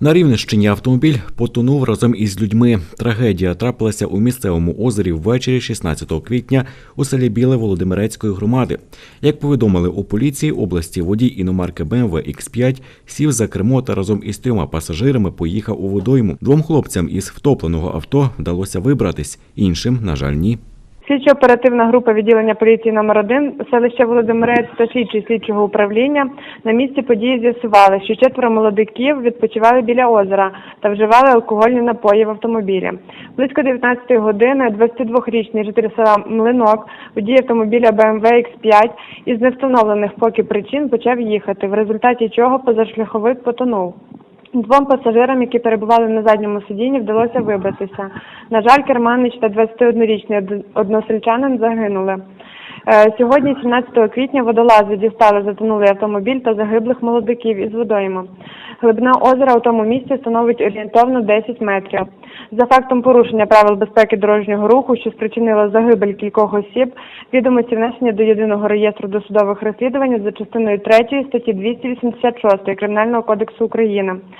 На Рівненщині автомобіль потонув разом із людьми. Трагедія трапилася у місцевому озері ввечері 16 квітня у селі Біле Володимирецької громади. Як повідомили у поліції області, водій іномарки BMW X5 сів за кермо та разом із трьома пасажирами поїхав у водойму. Двом хлопцям із втопленого авто вдалося вибратись, іншим, на жаль, ні. Слідчо-оперативна група відділення поліції номер 1 селища Володимирець та слідчий слідчого управління на місці події з'ясували, що четверо молодиків відпочивали біля озера та вживали алкогольні напої в автомобілі. Близько 19 години 22-річний житель села Млинок, водій автомобіля BMW X5 із невстановлених поки причин почав їхати, в результаті чого позашляховик потонув. Двом пасажирам, які перебували на задньому сидінні, вдалося вибратися. На жаль, керманич та 21-річний односельчанин загинули. Е, Сьогодні, 17 квітня, водолази дістали затонулий автомобіль та загиблих молодиків із водойму. Глибина озера у тому місці становить орієнтовно 10 метрів. За фактом порушення правил безпеки дорожнього руху, що спричинило загибель кількох осіб, відомості внесені до єдиного реєстру досудових розслідувань за частиною 3 статті 286 Кримінального кодексу України.